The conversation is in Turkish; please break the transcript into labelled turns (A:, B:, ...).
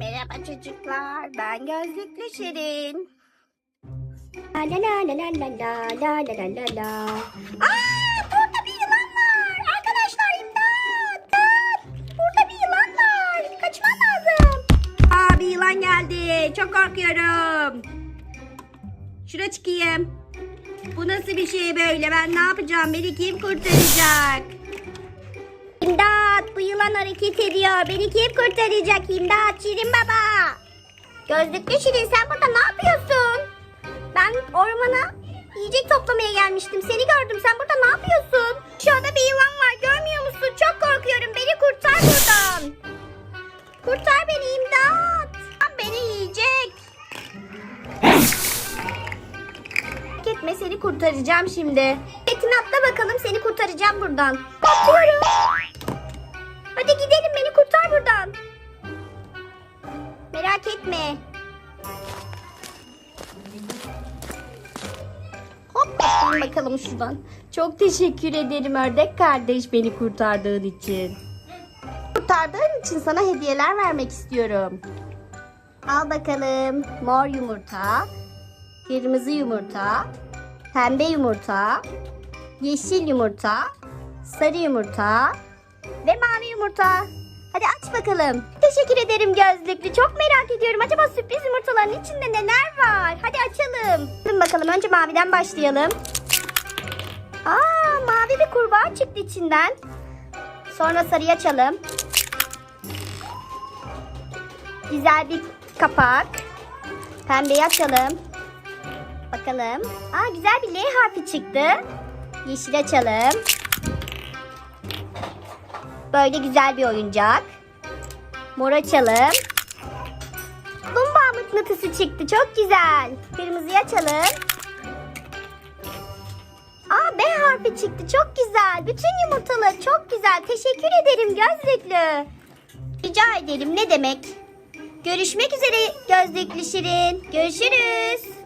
A: Merhaba çocuklar. Ben Gözlüklü Şirin.
B: La la la la la la la la la la.
A: Aa, burada bir yılan var. Arkadaşlar imdat. İmdat. Burada bir yılan var. Kaçmam lazım. Aa, bir yılan geldi. Çok korkuyorum. Şuna çıkayım. Bu nasıl bir şey böyle? Ben ne yapacağım? Beni kim kurtaracak? İmdat! Yılan hareket ediyor. Beni kim kurtaracak? İmdat! Şirin baba! Gözlüklü Şirin sen burada ne yapıyorsun? Ben ormana yiyecek toplamaya gelmiştim. Seni gördüm. Sen burada ne yapıyorsun? Şurada bir yılan var. Görmüyor musun? Çok korkuyorum. Beni kurtar buradan. Kurtar beni imdat. Beni yiyecek. Etme seni kurtaracağım şimdi. Metin atla bakalım seni kurtaracağım buradan. Atlıyorum. Hadi gidelim beni kurtar buradan. Merak etme. Hop bakalım şuradan. Çok teşekkür ederim ördek kardeş beni kurtardığın için. Kurtardığın için sana hediyeler vermek istiyorum. Al bakalım. Mor yumurta, kırmızı yumurta, pembe yumurta, yeşil yumurta, sarı yumurta ve mavi yumurta. Hadi aç bakalım. Teşekkür ederim gözlüklü. Çok merak ediyorum. Acaba sürpriz yumurtaların içinde neler var? Hadi açalım. Açalım bakalım. Önce maviden başlayalım. Aa, mavi bir kurbağa çıktı içinden. Sonra sarıyı açalım. Güzel bir kapak. Pembeyi açalım. Bakalım. Aa, güzel bir L harfi çıktı. Yeşil açalım. Böyle güzel bir oyuncak. Mor açalım. Lumba mıknatısı çıktı. Çok güzel. Kırmızıyı açalım. Aa B harfi çıktı. Çok güzel. Bütün yumurtalar çok güzel. Teşekkür ederim gözlüklü. Rica ederim. Ne demek? Görüşmek üzere gözlüklü Şirin. Görüşürüz.